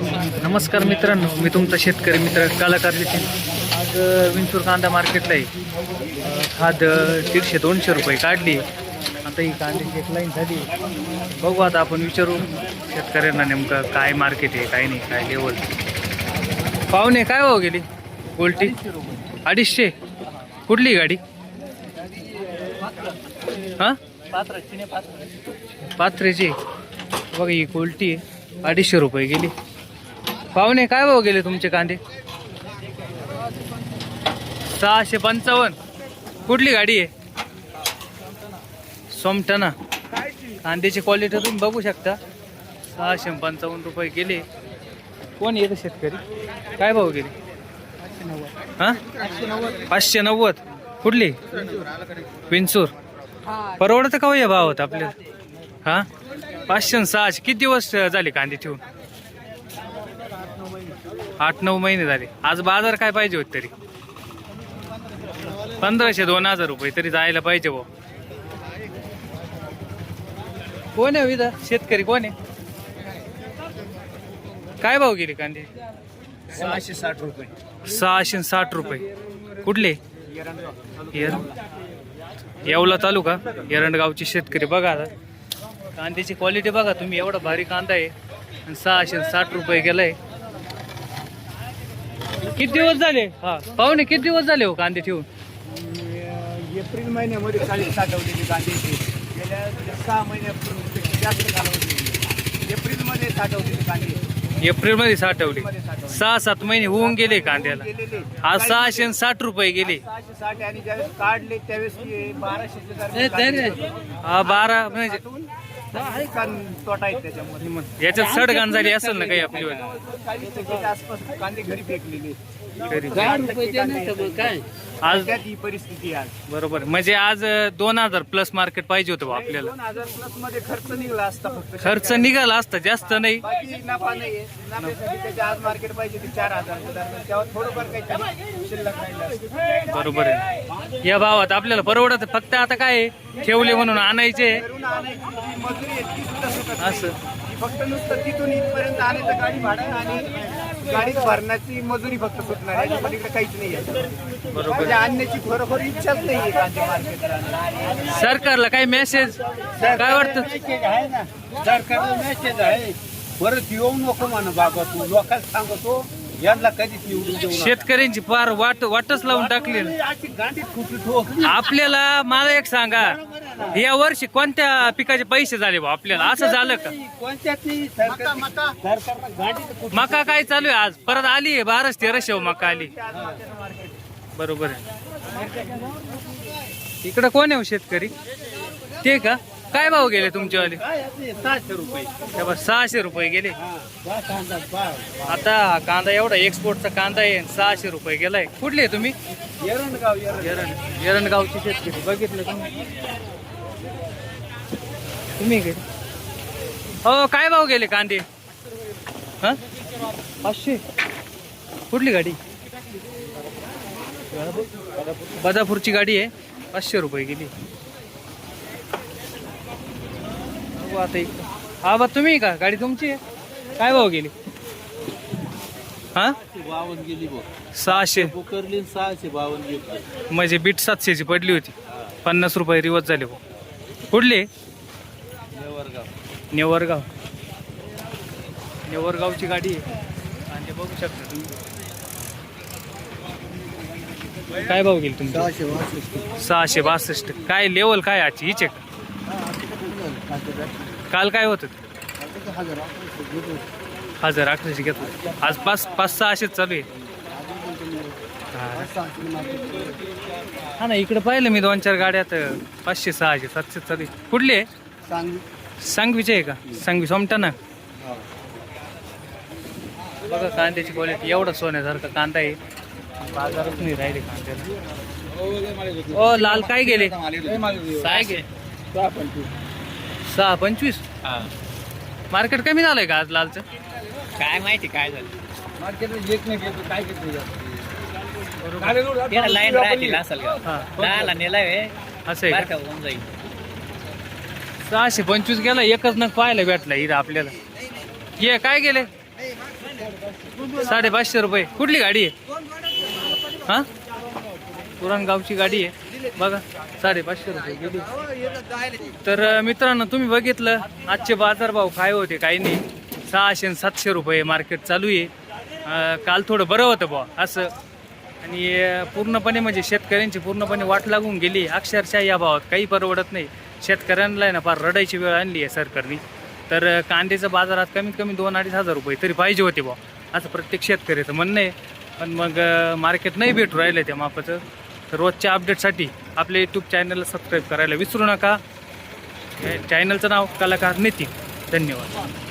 नमस्कार मित्रांनो मी तुमचा शेतकरी मित्र कलाकार जिथे आज विंचूर कांदा मार्केटला आहे. खाद दीडशे दोनशे रुपये काढली. आता ही कांद्याची एक लाईन झाली. बघू आता आपण विचारू शेतकऱ्यांना नेमकं काय मार्केट आहे काय नाही काय लेवल पाहुणे काय हो गेली? गोल्टी? अडीचशे. कुठली गाडी? हां? पात्रेची बघा ही कोलटी आहे. अडीचशे रुपये गेली. पाहुणे काय भाव गेले तुमचे कांदे? सहाशे पंचावन्न. कुठली गाडी आहे? सोमटना कांद्याची क्वालिटी तुम्ही बघू शकता. सहाशे पंचावन्न रुपये गेले. कोण येतं शेतकरी? काय भाव गेले? हां? पाचशे नव्वद. कुठली? विंचूर. परवडतं का हो भाव भावात आपल्याला? हा? पाचशे सहाशे. किती दिवस झाले कांदे ठेवून? आठ नऊ महिने झाले. आज बाजार काय पाहिजे होत तरी? पंधराशे दोन हजार रुपये तरी जायला पाहिजे भाऊ. कोण आहे विधा शेतकरी कोण आहे? काय भाव गेले कांदे? सहाशे साठ रुपये. सहाशे साठ रुपये. कुठले? येवला तालुका एरंडगावचे शेतकरी. बघा आता. कांद्याची क्वालिटी बघा तुम्ही. एवढा भारी कांदा आहे. आणि सहाशे साठ रुपये गेलाय. किती दिवस झाले? हा. पाहुणे किती दिवस झाले हो कांदे ठेवून? एप्रिल महिन्यामध्ये चाळीस साठवलेली कांद्याची गेल्या सहा महिन्यापूर्वी जास्त कालावधी एप्रिलमध्ये साठवलेली कांदे. एप्रिलमध्ये साठवले सहा सात महिने होऊन गेले कांद्याला. आज सहाशे आणि साठ रुपये गेले. सहाशे साठ आणि ज्यावेळेस काढले त्यावेळेस कांदे होते. हा बारा म्हणजे आहे कान तोटा आहे त्याच्यामध्ये. याच्यात सडगाण झाली असेल ना काही आपली आसपास कांदे घरी फेकलेले. घरी. काय? आज त्यात ही परिस्थिती आहे आज. बरोबर. म्हणजे आज दोन हजार प्लस मार्केट पाहिजे होतं बुवा आपल्याला. दोन हजार प्लसमध्ये खर्च निघला असता फक्त. खर्च निघाला असता जास्त नाही. बाकी नफा नाहीये नफ्यासाठी त्याचे आज मार्केट पाहिजे ते चार हजार दरम्यान थोडंफार काही शिल्लक राहिलं असतं. बरोबर आहे. या भावात आपल्याला परवडत फक्त आता काय आहे, ठेवले म्हणून आणायचे. घरून आणायची जी मजुरी आहे ती सुद्धा सुटत असं. नाही. फक्त नुसतं तिथून इथपर्यंत आणायचं गाडी भाडं आणि गाडीत भरण्याची मजुरी फक्त सुटणार आहे. पलीकडे काहीच नाही आहे. म्हणजे आणण्याची खरोखर इच्छाच नाही आहे कांदे मार्केटला. सरकारला काही मेसेज काय वाटतं? मेसेज आहे ना. सरकारला मेसेज आहे. परत येऊ नको म्हणा बाबा तू. लोकांना सांगतो यांना कधीच निवडून देऊ. शेतकऱ्यांची फार वाट वाटच लावून टाकली. ना. आपल्याला मला एक सांगा. या वर्षी कोणत्या पिकाचे पैसे झाले बा आपल्याला? असं झालं का? कोणत्याच नाही मका काय चालू आहे आज? परत आली आहे बाराच तेराशे हो मका आली. बरोबर आहे. इकडं कोण आहे हो शेतकरी? ते का? काय भाव गेले तुमच्यावाले सहाशे रुपये. हे बघ, सहाशे रुपये गेले. हा आता हा कांदा एवढा एक्सपोर्टचा कांदा आहे सहाशे रुपये गेलाय. कुठले आहे तुम्ही? एरंडगाव एरंड एरण एरणगावची शेतकरी. बघितलं तुम्ही? तुम्ही गेले हो काय भाव गेले कांदे? हा? पाचशे. कुठली गाडी? बदापूरची गाडी आहे. पाचशे रुपये गेली. आता इकडं. हा बा तुम्ही का? गाडी तुमची आहे? काय भाव गेली? हा? बावन्न गेली सहाशे. पोकरली सहाशे. बावन्न गेली म्हणजे बीट सातशेची पडली होती. पन्नास रुपये रिवर्स झाले भाऊ. कुठले? नेवरगाव. नेवरगावची गाडी आहे. आणि बघू शकता तुम्ही. काय भाव गेली तुमचं? सहाशे बासष्ट. सहाशे बासष्ट काय लेवल काय आजची? हिचे काल काय होतं? हजार अकराशे घेतलं. आज पाच पाच सहाशेच चालू आहे. हा. ना इकडे पाहिलं मी दोन चार गाड्या तर पाचशे सहाशे सातशे चालू आहे. कुठले सांगवीचे आहे का? सांगवी सोमटा ना बघा कांद्याची क्वालिटी एवढा सोन्यासारखा कांदा आहे. बाजारच नाही राहिले कांद्याला. ओ लाल काय गेले? काय गे सहा पंचवीस? मार्केट कमी झालंय का आज लालचं? काय माहिती काय झालं. मार्केट एक नाही घेतो काय घेतो त्याला लाईन राहतील असेल का? हा. दहाला नेलाय. असं आहे का? होऊन जाईल. सहाशे पंचवीस गेला एकच नग पाहायला भेटला इथं आपल्याला. ये काय गेले? साडेपाचशे रुपये. कुठली गाडी आहे? हा? पुराणगावची गाडी आहे. बघा साडेपाचशे रुपये गेली. तर मित्रांनो तुम्ही बघितलं आजचे बाजारभाव काय होते काही नाही. सहाशे आणि सातशे रुपये मार्केट चालू आहे. काल थोडं बरं होतं बुवा असं. आणि पूर्णपणे म्हणजे शेतकऱ्यांची पूर्णपणे वाट लागून गेली. अक्षरशः या भावात काही परवडत नाही. शेतकऱ्यांना आहे ना फार रडायची वेळ आणली आहे सरकारने. तर कांद्याचं बाजारात कमीत कमी दोन अडीच हजार रुपये तरी पाहिजे होते बुवा. असं प्रत्येक शेतकऱ्याचं म्हणणं आहे. पण मग मार्केट नाही भेटू राहिलं त्या मापाचं. तर रोजच्या अपडेटसाठी आपल्या यूट्यूब चॅनलला सबस्क्राईब करायला विसरू नका. चॅनलचं नाव कलाकार नितीन. धन्यवाद.